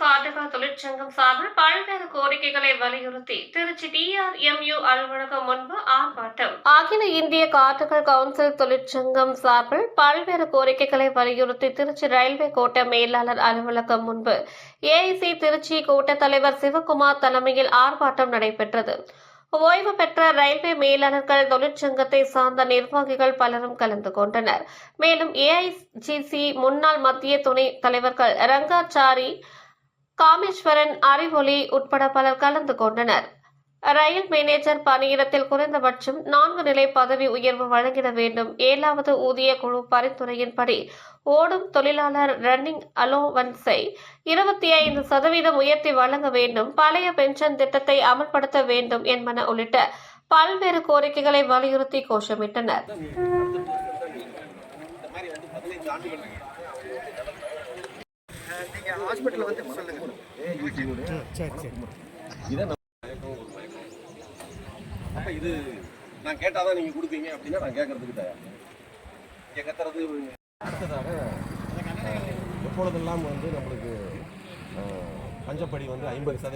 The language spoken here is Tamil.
காட்டுகள் தொழிற்சங்கம் சார்பில் பல்வேறு கோரிக்கைகளை வலியுறுத்தி திருச்சி டிஆர்எம்யூ அலுவலகம் முன்பு ஆர்ப்பாட்டம். அகில இந்திய காட்டுகள் கவுன்சில் தொழிற்சங்கம் சார்பில் பல்வேறு கோரிக்கைகளை வலியுறுத்தி திருச்சி ரயில்வே கோட்ட மேலாளர் அலுவலகம் முன்பு ஏஐசி திருச்சி கோட்ட தலைவர் சிவகுமார் தலைமையில் ஆர்ப்பாட்டம் நடைபெற்றது. ஓய்வு பெற்ற ரயில்வே மேலாளர்கள் தொழிற்சங்கத்தை சார்ந்த நிர்வாகிகள் பலரும் கலந்து கொண்டனர். மேலும் ஏஐசிசி முன்னாள் மத்திய துணை தலைவர்கள் ரங்காச்சாரி காமேஸ்வரன் அறிவொளி உட்பட பலர் கலந்து கொண்டனர். ரயில் மேனேஜர் பணியிடத்தில் குறைந்தபட்சம் நான்கு நிலை பதவி உயர்வு வழங்கிட வேண்டும். ஏழாவது ஊதிய குழு பரிந்துரையின்படி ஓடும் தொழிலாளர் ரன்னிங் அலோவன்ஸை இருபத்தி ஐந்து சதவீதம் உயர்த்தி வழங்க வேண்டும். பழைய பென்ஷன் திட்டத்தை அமல்படுத்த வேண்டும் என்பன உள்ளிட்ட பல்வேறு கோரிக்கைகளை வலியுறுத்தி கோஷமிட்டனர். நீங்க ஹாஸ்பிட்டல் வந்து சொல்லுங்க. அப்ப இது நான் கேட்டாதான் நீங்க கொடுப்பீங்க அப்படின்னா நான் கேட்கறதுக்கு தயார். இங்க கத்துறது அடுத்ததாக எப்பொழுதெல்லாம் வந்து நம்மளுக்கு பஞ்சப்படி வந்து ஐம்பது சதவீதம்